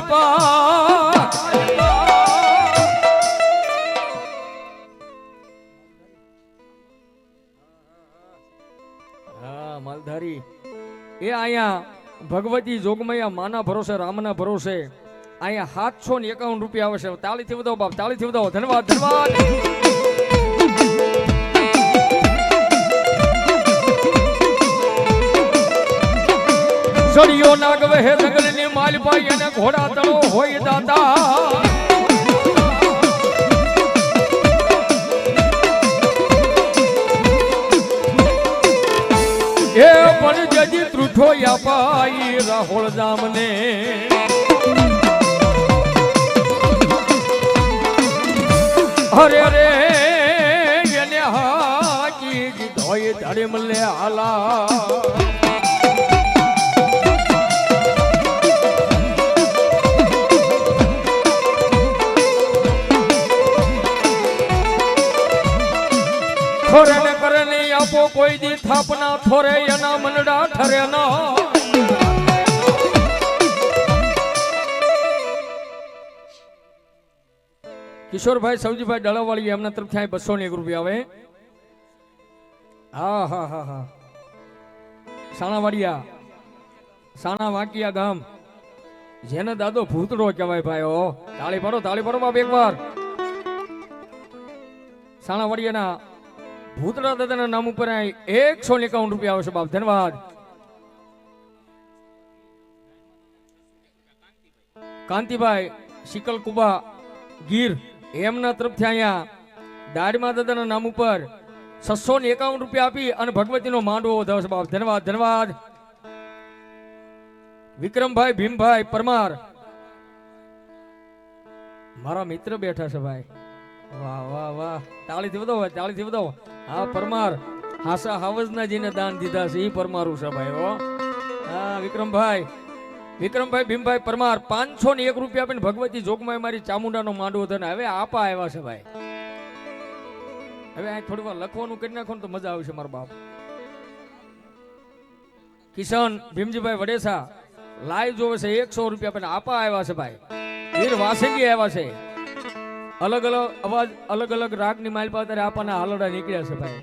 હા, માલધારી. એ અહીંયા ભગવતી જોગમૈયા માના ભરોસે, રામના ભરોસે. અહીંયા સાતસો ને એકાવન રૂપિયા આવશે. તાળીથી વધાવો બાપ, તાળીથી વધાવો. ધન્યવાદ ધન્યવાદ. સળિયો નાગવે હે જંગલની માલપાઈ અને ઘોડા તળો હોય દાદા. એ પણ જજી ત્રુઠો યાપાઈ રાહોળ જામને અરે રે, એને હાકી દીધોય ધડી મલે હાલા. કોઈ દી થાપના થોરે એના મનડા ઠરે ન. કિશોરભાઈ સૌજીભાઈ ડળાવાળી એમના તરફથી અહીં બસો ને એક રૂપિયા આવે. હા હા હા હા. સાણાવાડિયા સાણા વાંકિયા ગામ. જેને દાદો ભૂતડો કહેવાય ભાઈ ઓ તાળી પાડો તાળી પાડો બાપ એકવાર. સાણાવાડિયાના ભૂતળા દાદાના નામ ઉપર એકસો એકાવન રૂપિયા આવશે બાપ. ધન્યવાદ. કાંતિભાઈ, શિકલ ગીર, એમના તરફથી અહીંયા દાડમા દાદાના નામ ઉપર છસો ને એકાવન રૂપિયા આપી અને ભગવતીનો માંડવો વધાવશે બાપ. ધન્યવાદ ધન્યવાદ. વિક્રમભાઈ, ભીમભાઈ, પરમાર. મારા મિત્ર બેઠા છે ભાઈ. વાહ વાહ વાહ. તાળીથી વધાવો તાળીથી વધાવો હા, પરમાર. હાસા હાવજના જેને દાન દીધા છે. એ પરમારું છે ભાઈ, હો. વિક્રમભાઈ. વિક્રમભાઈ ભીમભાઈ, પરમાર પાંચસો ને એક રૂપિયા આપીને ભગવતી જોગમાં મારી ચામુંડાનો માંડવો થયો હવે આપા આવ્યા છે ભાઈ. હવે આ થોડી વાર લખવાનું કરી નાખો ને તો મજા આવશે મારા બાપ. કિશન, ભીમજીભાઈ વડેસા, લાઈવ જોવે છે, એકસો રૂપિયા આપા આવ્યા છે ભાઈ. વીર વાસંગી આવ્યા છે. અલગ અલગ અવાજ, અલગ અલગ રાગની માલપા અત્યારે આપણને હાલડા નીકળ્યા છે ભાઈ.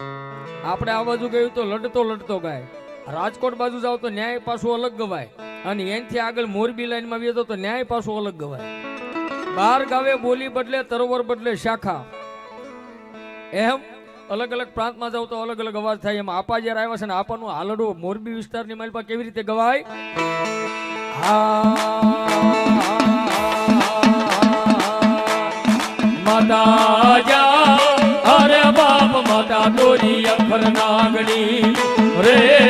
આપણે આ બાજુ ગયું તો લડતો લડતો ગાય. રાજકોટ બાજુ જાવ તો ન્યાય પાછું અલગ ગવાય. અને એનથી આગળ મોરબી લાઈનમાં આવીએ તો ન્યાય પાછું અલગ ગવાય. બાર ગાવે બોલી બદલે, તરોવર બદલે શાખા. એમ અલગ અલગ પ્રાંતમાં જાવ તો અલગ અલગ અવાજ થાય. એમ આપા જ્યારે આવ્યા છે ને, આપાનું હાલડું મોરબી વિસ્તારની માલપા કેવી રીતે ગવાય? માતા જા અરે બાપ માતા તોરી અખર નાગણી. રે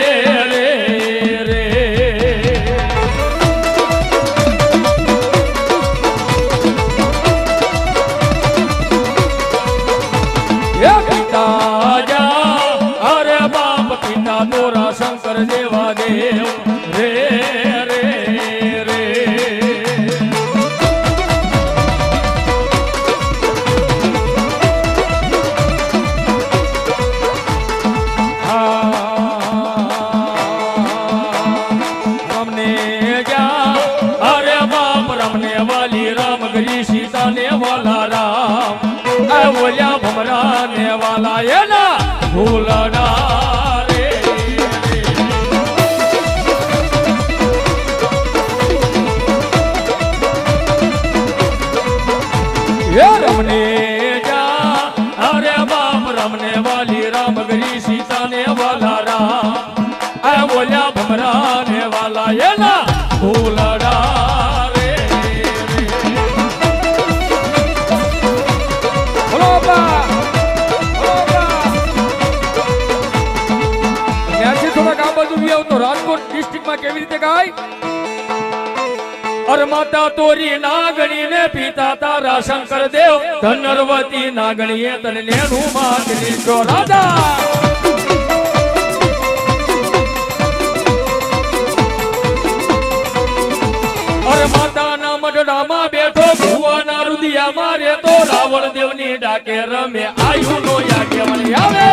બોલ્યા ભમરા ને વાલા એના ભૂલડા રે. બોલો બા ત્યાંથી થોડાક આ બાજુ બી આવો તો રાજકોટ ડિસ્ટ્રિક્ટમાં કેવી રીતે ગાય? અરમાતા તોરી નાગણી ને પિતા તારા શંકર નાગણીએ તને નેનું અમારે તો રાવણ દેવની ડાકે રમે. આયુ નો યાજ્ઞ આવે.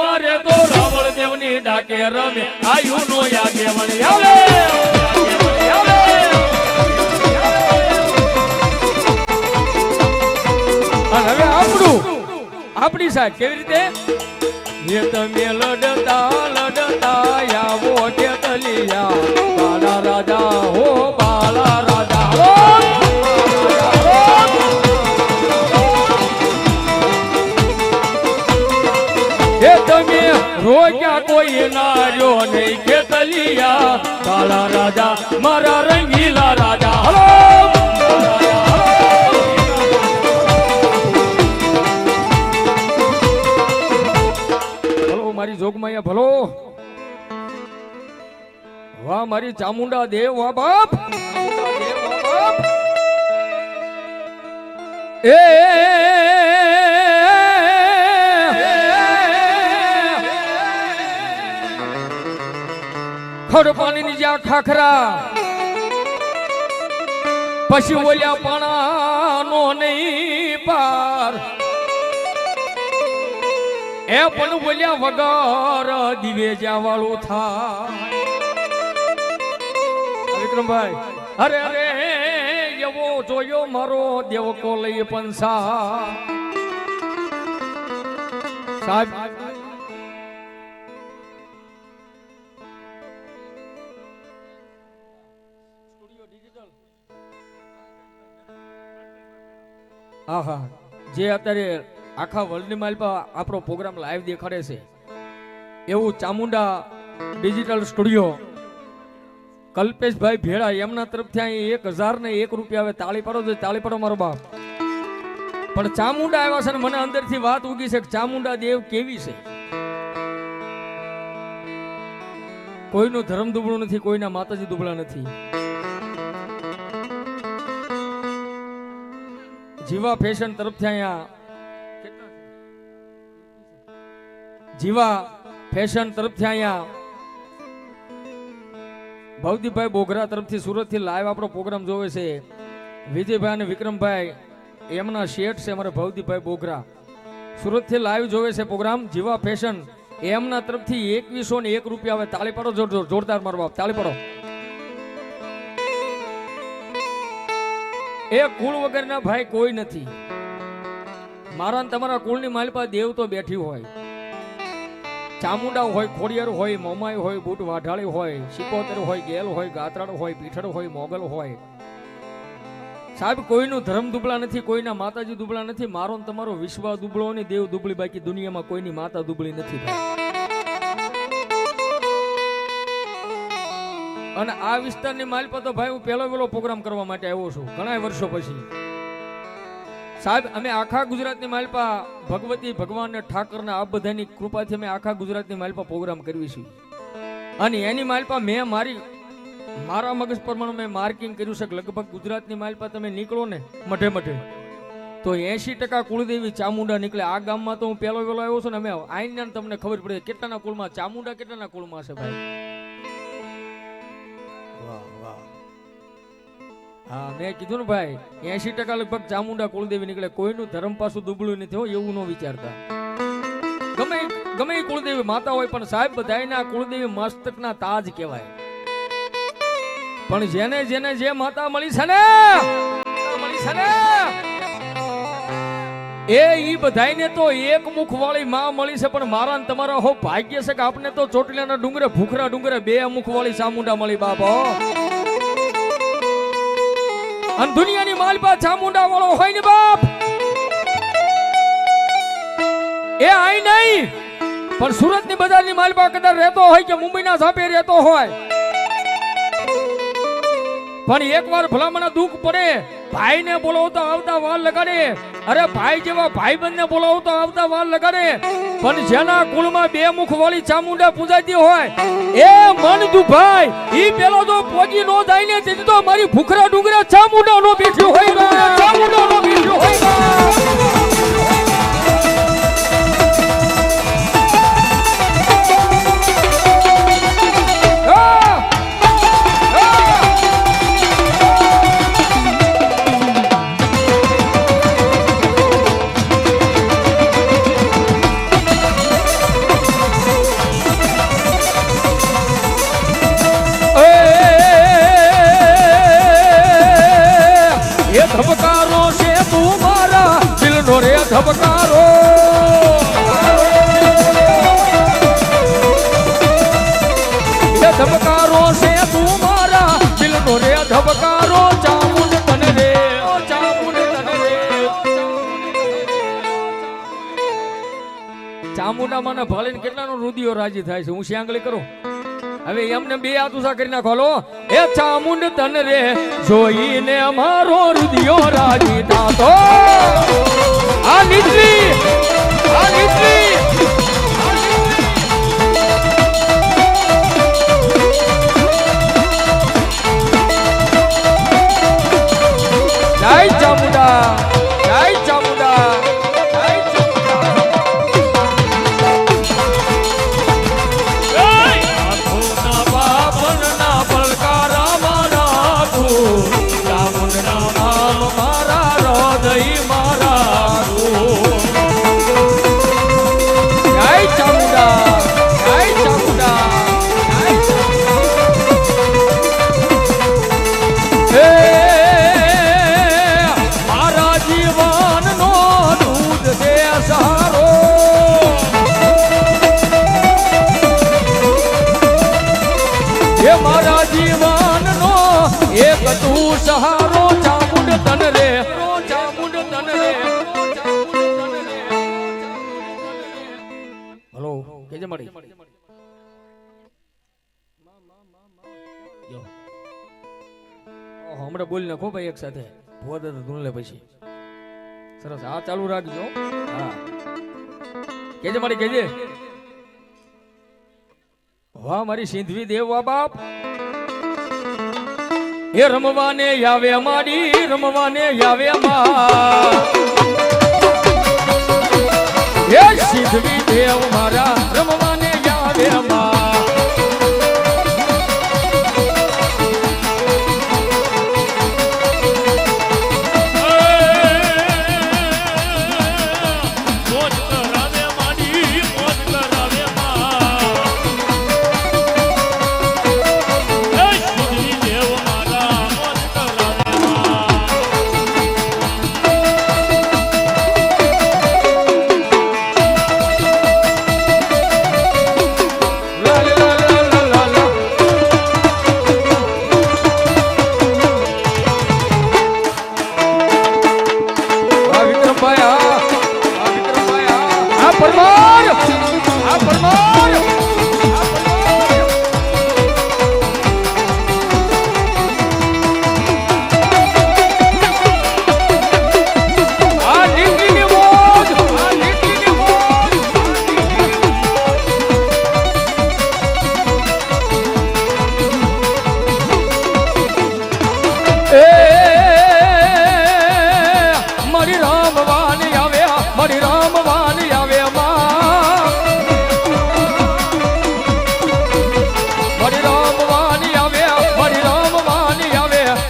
મારે તો રાવણ દેવની ડાકે રમે. આયુ નો યાગેવણ આવે. આપણું આપણી સાહેબ કેવી રીતે? એ તમે લડતા લડતા આવો કે તલિયા બાલા રાજા હો, બાલા રાજા હો. એ તમે રોક્યા કોઈ ના રહ્યો નહીં કે તલિયા કાળા રાજા, મારા રંગીલા રાજા. હલો! ભલો મારી ભલો. વાહ, મારી ચામુંડા દેવ, વાહ બાપ. એ. ખડ પાણીની જ્યાં ખાખરા. પછી ઓલ્યા પાણાનો નહીં પાર. એ પણ બોલ્યા વગર દિવે જ્યાં વાળું થાય વિક્રમભાઈ. અરે અરે, એવો જોયો મારો દેવકો લઈ પંસા. સાહેબ આહા જે અત્યારે આખા વર્લ્ડની માલ પર આપણો પ્રોગ્રામ લાઈવ દેખાડે છે. એવું ચામુંડા ડિજિટલ સ્ટુડિયો કલ્પેશભાઈ ભેળા એમના તરફથી અહીં એક હજાર ને એક રૂપિયા આવે. તાળી પાડો તો તાળી પડો મારો બાપ. પણ ચામુંડા આવ્યા છે ને મને અંદરથી વાત ઉગી છે કે ચામુંડા દેવ કેવી છે? કોઈનું ધર્મ દુબળું નથી, કોઈના માતાજી દુબળા નથી. જીવા ફેશન તરફથી અહીંયા જીવા ફેશન તરફથી અહીંયા ભવદીપભાઈ બોગરા તરફથી સુરતથી લાઈવ આપણો પ્રોગ્રામ જોવે છે. વિજયભાઈ અને વિક્રમભાઈ, એમના શેઠ છે અમારા ભવદીપભાઈ બોગરા સુરતથી લાઈવ જોવે છે પ્રોગ્રામ, જીવા ફેશન. એમના તરફથી એકવીસો ને એક રૂપિયા આવે. તાળી પાડો, જોર જોર- જોરદાર મારો બાપ તાળી પાડો. એ કુળ વગરના ભાઈ કોઈ નથી. મારા તમારા કુળની માલપા દેવ તો બેઠી હોય. ચામુંડા હોય, ખોડિયાર હોય મોમાય હોય, બુટ વાઢાળી હોય, સિકોતર હોય, ગેલ હોય, ગાત્રાળ હોય, પીઠળ હોય, મોગલ હોય. સાહેબ, કોઈનું ધર્મ દુબળા નથી, કોઈના માતાજી દુબળા નથી, મારો ને તમારો વિશ્વા દુબળો ને દેવ દુબળી, બાકી દુનિયામાં કોઈની માતા દુબળી નથી અને આ વિસ્તારની માલપતો ભાઈ હું પહેલો પહેલો પ્રોગ્રામ કરવા માટે આવ્યો છું ઘણા વર્ષો પછી. સાહેબ, અમે આખા ગુજરાતની માલપા ભગવતી, ભગવાન ઠાકરના આ બધાની કૃપાથી અમે આખા ગુજરાતની માલપા પ્રોગ્રામ કરવી છે અને એની માલપા મેં મારી, મારા મગજ પ્રમાણે મેં માર્કિંગ કર્યું છે કે લગભગ ગુજરાતની માલપા તમે નીકળો ને મઢે મઢે. તો એસી ટકા કુળદેવી ચામુંડા નીકળે. આ ગામમાં તો હું પહેલો વેલો આવ્યો છું ને, અમે આઈને તમને ખબર પડે કેટલાના કુળમાં, ચામુંડા કેટલાના કુળમાં છે ભાઈ? મેં કીધું ને ભાઈ એસી ટકા લગભગ ચામુંડા કુળદેવી નીકળે. કોઈનું ધર્મ પાછું દુબળું નથી હોય એવું ન વિચારતા. ગમે ગમે કુળદેવી માતા હોય, પણ સાહેબ, બધાયના કુળદેવી મસ્તકના તાજ કહેવાય. પણ જેને જેને જે માતા મળી છે ને મળી છે ને, એ ઈ બધાયને તો એક મુખ વાળી માં મળી છે, પણ મારા તમારા હો, ભાગ્ય છે કે આપને તો ચોટલાના ડુંગરે ભૂખરા ડુંગરે બે મુખ વાળી ચામુંડા મળી બાપો અને દુનિયાની માલપા ચામુંડા વાળો હોય ને બાપ? એ આઈ નહીં. પણ સુરતની બજારની માલપા કદાચ રહેતો હોય કે મુંબઈના સાપે રહેતો હોય. પણ એકવાર ભલામણા દુઃખ પડે ભાઈને બોલાવતો આવતા વાર લગાડે. અરે ભાઈ જેવા ભાઈ બંને બોલાવતો આવતા વાર લગાડે. પણ જેના કુળમાં બે મુખ વાળી ચામુંડા પૂજાતી હોય, એ મન દુભાઈ ઈ પેલો તો પોજી નો જાય ને તેથી તો મારી ભૂખરા ડુંગરા ચામુંડા નો બેઠ્યો હોય. ચામુંડા નો બેઠ્યો હોય ચામુંડા મને ભાળીને કેટલાનો રુદિયો રાજી થાય છે? હું શ્યાંગલી કરું? હવે એમને બે આતુસા કરી નાખો લો એ ચામુંડ તન રે, જોઈને અમારો રુદિયો રાજી થાતો. આ નીચલી મારા બોલી નાખો ભાઈ એક સાથે ભોર દાદા ધૂન લે પછી. સરસ. આ ચાલુ રાખજો. હા. કેજે મારી કેજે વાહ, મારી સિંધવી દેવ બાપ. એ રમવાને આવે મારી રમવાને આવે એ સિંધવી દેવ, મારા રમવાને આવે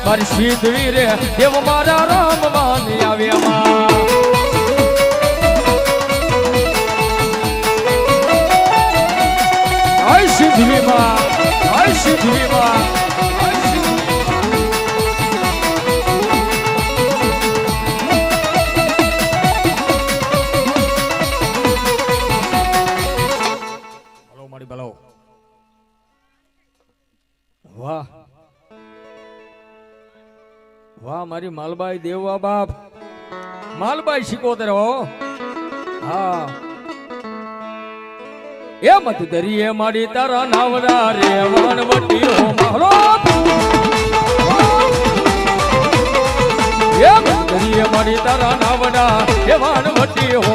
મારી સિદ્ધવી રે દેવ મારા રામ માની આવ્યા માં. આય સિદ્ધવી માં આય સિદ્ધવી માં. આય સિદ્ધવી હલો મારી બલાવો વાહ. વાહ, મારી માલબાઈ દેવા બાપ. માલબાઈ શીખોતર હો. હા. એ મત દરિયે મારી તારા નાવડા રે વણવટી હો મારો એ મત દરિયે મારી તારા નાવડા એ વણવટી હો